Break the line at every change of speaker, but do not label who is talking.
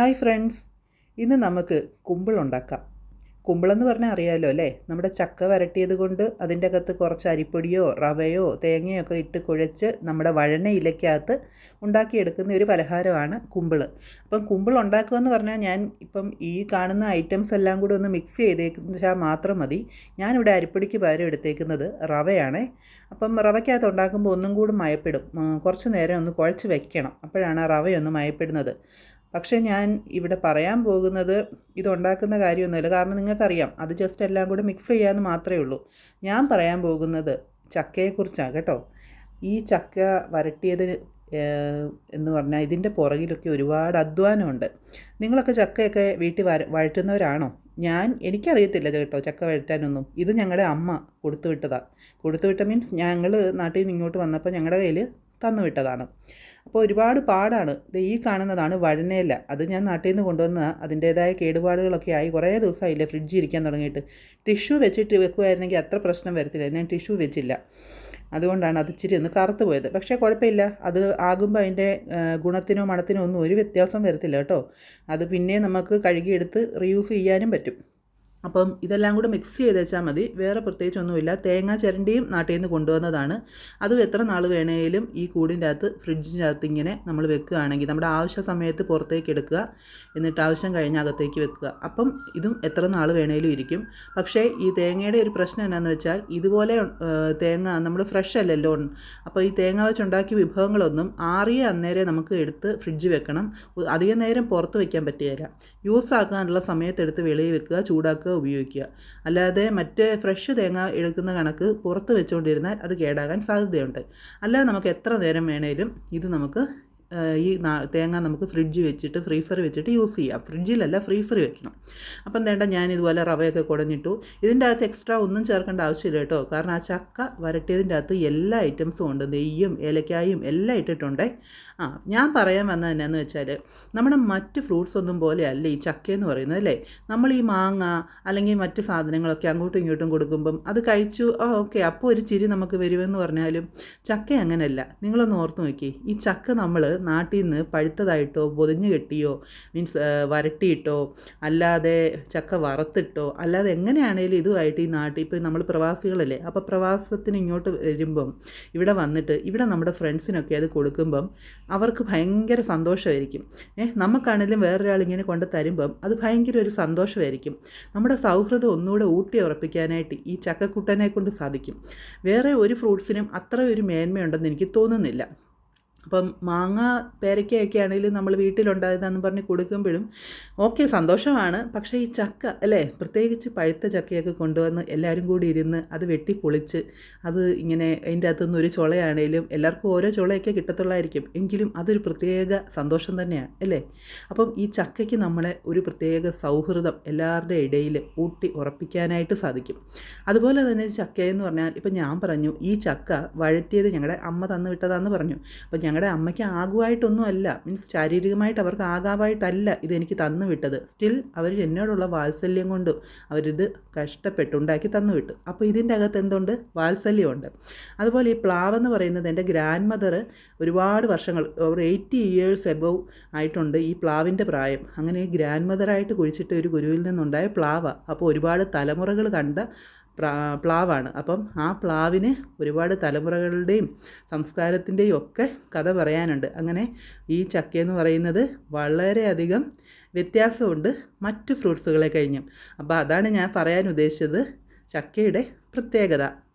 Hi friends. ഇന്ന് നമുക്ക് കുമ്പിളുണ്ടാക്കാം കുമ്പിളെന്ന് പറഞ്ഞാൽ അറിയാമല്ലോ അല്ലേ? നമ്മുടെ ചക്ക വരട്ടിയത് കൊണ്ട് അതിന്റെ അകത്ത് കുറച്ച് അരിപ്പൊടിയോ റവയോ തേങ്ങയോ ഒക്കെ ഇട്ട് കുഴച്ച് നമ്മുടെ വഴന ഇലയ്ക്കകത്ത് ഉണ്ടാക്കിയെടുക്കുന്ന ഒരു പലഹാരമാണ് കുമ്പിൾ അപ്പം കുമ്പിൾ എന്ന് പറഞ്ഞാൽ ഞാൻ ഇപ്പം ഈ കാണുന്ന ഐറ്റംസ് എല്ലാം കൂടി ഒന്ന് മിക്സ് ചെയ്തേച്ചാൽ മാത്രം മതി. ഞാനിവിടെ അരിപ്പൊടിക്ക് പകരം എടുത്തേക്കുന്നത് റവയാണേ. അപ്പം റവയ്ക്കകത്ത് ഉണ്ടാക്കുമ്പോൾ ഒന്നും കൂടി മയപ്പെടും. കുറച്ച് നേരം ഒന്ന് കുഴച്ച് വെക്കണം. അപ്പോഴാണ് റവയൊന്ന് മയപ്പെടുന്നത്. പക്ഷേ ഞാൻ ഇവിടെ പറയാൻ പോകുന്നത് ഇതുണ്ടാക്കുന്ന കാര്യമൊന്നുമില്ല. കാരണം നിങ്ങൾക്കറിയാം അത് ജസ്റ്റ് എല്ലാം കൂടെ മിക്സ് ചെയ്യാമെന്ന് മാത്രമേ ഉള്ളൂ. ഞാൻ പറയാൻ പോകുന്നത് ചക്കയെക്കുറിച്ചാണ് കേട്ടോ. ഈ ചക്ക വരട്ടിയത് എന്ന് പറഞ്ഞാൽ ഇതിന്റെ പുറകിലൊക്കെ ഒരുപാട് അധ്വാനമുണ്ട്. നിങ്ങളൊക്കെ ചക്കയൊക്കെ വീട്ടിൽ വര വഴറ്റുന്നവരാണോ? ഞാൻ എനിക്കറിയത്തില്ല കേട്ടോ ചക്ക വഴറ്റാനൊന്നും ഇത് ഞങ്ങളുടെ അമ്മ കൊടുത്തു വിട്ടതാണ് കൊടുത്തു വിട്ട മീൻസ് ഞങ്ങൾ നാട്ടിൽ നിന്ന് ഇങ്ങോട്ട് വന്നപ്പോൾ ഞങ്ങളുടെ കയ്യിൽ തന്നു വിട്ടതാണ് അപ്പോൾ ഒരുപാട് പാടാണ്. ഈ കാണുന്നതാണ് വഴനയില അത് ഞാൻ നാട്ടിൽ നിന്ന് കൊണ്ടുവന്ന അതിന്റേതായ കേടുപാടുകളൊക്കെ ആയി കുറേ ദിവസമായില്ലേ ഫ്രിഡ്ജ് ഇരിക്കാൻ തുടങ്ങിയിട്ട്. ടിഷ്യൂ വെച്ചിട്ട് വെക്കുമായിരുന്നെങ്കിൽ അത്ര പ്രശ്നം വരത്തില്ല. ഞാൻ ടിഷ്യൂ വെച്ചില്ല. അതുകൊണ്ടാണ് അത് ഇച്ചിരി ഒന്ന് കറുത്ത് പോയത്. പക്ഷേ കുഴപ്പമില്ല. അത് ആകുമ്പോൾ അതിന്റെ ഗുണത്തിനോ മണത്തിനോ ഒന്നും ഒരു വ്യത്യാസം വരത്തില്ല കേട്ടോ. അത് പിന്നെ നമുക്ക് കഴുകിയെടുത്ത് റീയൂസ് ചെയ്യാനും പറ്റും. അപ്പം ഇതെല്ലാം കൂടെ മിക്സ് ചെയ്ത് വെച്ചാൽ മതി. വേറെ പ്രത്യേകിച്ചൊന്നുമില്ല. തേങ്ങ ചിരണ്ടിയും നാട്ടിൽ നിന്ന് കൊണ്ടുവന്നതാണ്. അതും എത്ര നാൾ വേണേലും ഈ കൂടിന്റെ അകത്ത് ഫ്രിഡ്ജിന്റെ അകത്ത് ഇങ്ങനെ നമ്മൾ വെക്കുകയാണെങ്കിൽ നമ്മുടെ ആവശ്യ സമയത്ത് പുറത്തേക്ക് എടുക്കുക. എന്നിട്ട് ആവശ്യം കഴിഞ്ഞ് അകത്തേക്ക് വെക്കുക. അപ്പം ഇതും എത്ര നാൾ വേണേലും ഇരിക്കും. പക്ഷേ ഈ തേങ്ങയുടെ ഒരു പ്രശ്നം എന്നാന്ന് വെച്ചാൽ ഇതുപോലെ തേങ്ങ നമ്മൾ ഫ്രഷ് അല്ലല്ലോ. അപ്പോൾ ഈ തേങ്ങ വെച്ചുണ്ടാക്കിയ വിഭവങ്ങളൊന്നും ആറിയ അന്നേരം നമുക്ക് എടുത്ത് ഫ്രിഡ്ജ് വെക്കണം. അധികം നേരം പുറത്ത് വയ്ക്കാൻ പറ്റുകയില്ല യൂസ് ആക്കാനുള്ള സമയത്ത് എടുത്ത് വെളിയിൽ വെക്കുക ചൂടാക്കുക. ഉപയോഗിക്കുക. അല്ലാതെ മറ്റ് ഫ്രഷ് തേങ്ങ എടുക്കുന്ന കണക്ക് പുറത്ത് വെച്ചുകൊണ്ടിരുന്നാൽ അത് കേടാകാൻ സാധ്യതയുണ്ട്. അല്ലാതെ നമുക്ക് എത്ര നേരം വേണേലും ഇത് നമുക്ക് ഈ തേങ്ങ നമുക്ക് ഫ്രിഡ്ജ് വെച്ചിട്ട് ഫ്രീസർ വെച്ചിട്ട് യൂസ് ചെയ്യാം. ഫ്രിഡ്ജിലല്ല ഫ്രീസർ വെക്കണം. അപ്പം വേണ്ട ഞാൻ ഇതുപോലെ റവയൊക്കെ കുടഞ്ഞിട്ടു. ഇതിന്റെ അകത്ത് എക്സ്ട്രാ ഒന്നും ചേർക്കേണ്ട ആവശ്യമില്ല കേട്ടോ. കാരണം ആ ചക്ക വരട്ടിയതിന്റെ അകത്ത് എല്ലാ ഐറ്റംസും ഉണ്ട്. നെയ്യും ഏലക്കായും എല്ലാം ഇട്ടിട്ടുണ്ടേ. ആ ഞാൻ പറയാൻ വന്നത് എന്നാന്ന് വെച്ചാൽ നമ്മുടെ മറ്റ് ഫ്രൂട്ട്സ് ഒന്നും പോലെ അല്ല ഈ ചക്കയെന്ന് പറയുന്നത് അല്ലേ? നമ്മൾ ഈ മാങ്ങ അല്ലെങ്കിൽ മറ്റ് സാധനങ്ങളൊക്കെ അങ്ങോട്ടും ഇങ്ങോട്ടും കൊടുക്കുമ്പം അത് കഴിച്ചു ഓക്കെ അപ്പോൾ ഒരു ചിരി നമുക്ക് വരുമെന്ന് പറഞ്ഞാലും ചക്ക അങ്ങനെയല്ല നിങ്ങളൊന്ന് ഓർത്ത് നോക്കി ഈ ചക്ക നമ്മൾ നാട്ടിൽ നിന്ന് പഴുത്തതായിട്ടോ പൊതിഞ്ഞ് കെട്ടിയോ മീൻസ് വരട്ടിയിട്ടോ അല്ലാതെ ചക്ക വറുത്തിട്ടോ അല്ലാതെ എങ്ങനെയാണേലും ഇതുമായിട്ട് ഈ നാട്ടിൽ ഇപ്പോൾ നമ്മൾ പ്രവാസികളല്ലേ അപ്പോൾ പ്രവാസത്തിന് ഇങ്ങോട്ട് വരുമ്പം ഇവിടെ വന്നിട്ട് ഇവിടെ നമ്മുടെ ഫ്രണ്ട്സിനൊക്കെ അത് കൊടുക്കുമ്പം അവർക്ക് ഭയങ്കര സന്തോഷമായിരിക്കും. ഏഹ് നമുക്കാണെങ്കിലും വേറൊരാൾ ഇങ്ങനെ കൊണ്ട് തരുമ്പം അത് ഭയങ്കര ഒരു സന്തോഷമായിരിക്കും. നമ്മുടെ സൗഹൃദം ഒന്നുകൂടെ ഊട്ടി ഉറപ്പിക്കാനായിട്ട് ഈ ചക്കക്കുട്ടനെ കൊണ്ട് സാധിക്കും. വേറെ ഒരു ഫ്രൂട്ട്സിനും അത്ര ഒരു മേന്മയുണ്ടെന്ന് എനിക്ക് തോന്നുന്നില്ല. അപ്പം മാങ്ങ പേരയ്ക്കയൊക്കെ ആണെങ്കിലും നമ്മൾ വീട്ടിലുണ്ടായതാന്ന് പറഞ്ഞ് കൊടുക്കുമ്പോഴും ഓക്കെ സന്തോഷമാണ്. പക്ഷേ ഈ ചക്ക അല്ലേ? പ്രത്യേകിച്ച് പഴുത്ത ചക്കയൊക്കെ കൊണ്ടുവന്ന് എല്ലാവരും കൂടി ഇരുന്ന് അത് വെട്ടി പൊളിച്ച് അത് ഇങ്ങനെ അതിന്റെ അകത്തുനിന്ന് ഒരു ചുളയാണേലും എല്ലാവർക്കും ഓരോ ചുളയൊക്കെ കിട്ടത്തുള്ളായിരിക്കും. എങ്കിലും അതൊരു പ്രത്യേക സന്തോഷം തന്നെയാണ് അല്ലേ? അപ്പം ഈ ചക്കയ്ക്ക് നമ്മളെ ഒരു പ്രത്യേക സൗഹൃദം എല്ലാവരുടെ ഇടയിൽ ഊട്ടി ഉറപ്പിക്കാനായിട്ട് സാധിക്കും. അതുപോലെ തന്നെ ചക്കയെന്ന് പറഞ്ഞാൽ ഇപ്പം ഞാൻ പറഞ്ഞു ഈ ചക്ക വഴറ്റിയത് ഞങ്ങളുടെ അമ്മ തന്നു വിട്ടതാന്ന് പറഞ്ഞു. അപ്പം ഞങ്ങളുടെ അമ്മയ്ക്ക് ആകുമായിട്ടൊന്നും അല്ല മീൻസ് ശാരീരികമായിട്ട് അവർക്ക് ആകാമായിട്ടല്ല ഇതെനിക്ക് തന്നു വിട്ടത്. സ്റ്റിൽ അവർ എന്നോടുള്ള വാത്സല്യം കൊണ്ട് അവരിത് കഷ്ടപ്പെട്ടുണ്ടാക്കി തന്നു വിട്ടു. അപ്പോൾ ഇതിന്റെ അകത്ത് എന്തുണ്ട്? വാത്സല്യമുണ്ട്. അതുപോലെ ഈ പ്ലാവ് എന്ന് പറയുന്നത് എന്റെ ഗ്രാൻഡ് മദർ ഒരുപാട് വർഷങ്ങൾ ഒരു എയ്റ്റി ഇയേഴ്സ് എബവ് ആയിട്ടുണ്ട് ഈ പ്ലാവിന്റെ പ്രായം. അങ്ങനെ ഈ ഗ്രാൻഡ് മദറായിട്ട് കുഴിച്ചിട്ട് ഒരു ഗുരുവിൽ നിന്നുണ്ടായ പ്ലാവ. അപ്പോൾ ഒരുപാട് തലമുറകൾ കണ്ട പ്ലാവാണ്. അപ്പം ആ പ്ലാവിന് ഒരുപാട് തലമുറകളുടെയും സംസ്കാരത്തിന്റെയും ഒക്കെ കഥ പറയാനുണ്ട്. അങ്ങനെ ഈ ചക്കയെന്ന് പറയുന്നത് വളരെയധികം വ്യത്യാസമുണ്ട് മറ്റ് ഫ്രൂട്ട്സുകളെ കഴിഞ്ഞും. അപ്പോൾ അതാണ് ഞാൻ പറയാൻ ഉദ്ദേശിച്ചത് ചക്കയുടെ പ്രത്യേകത.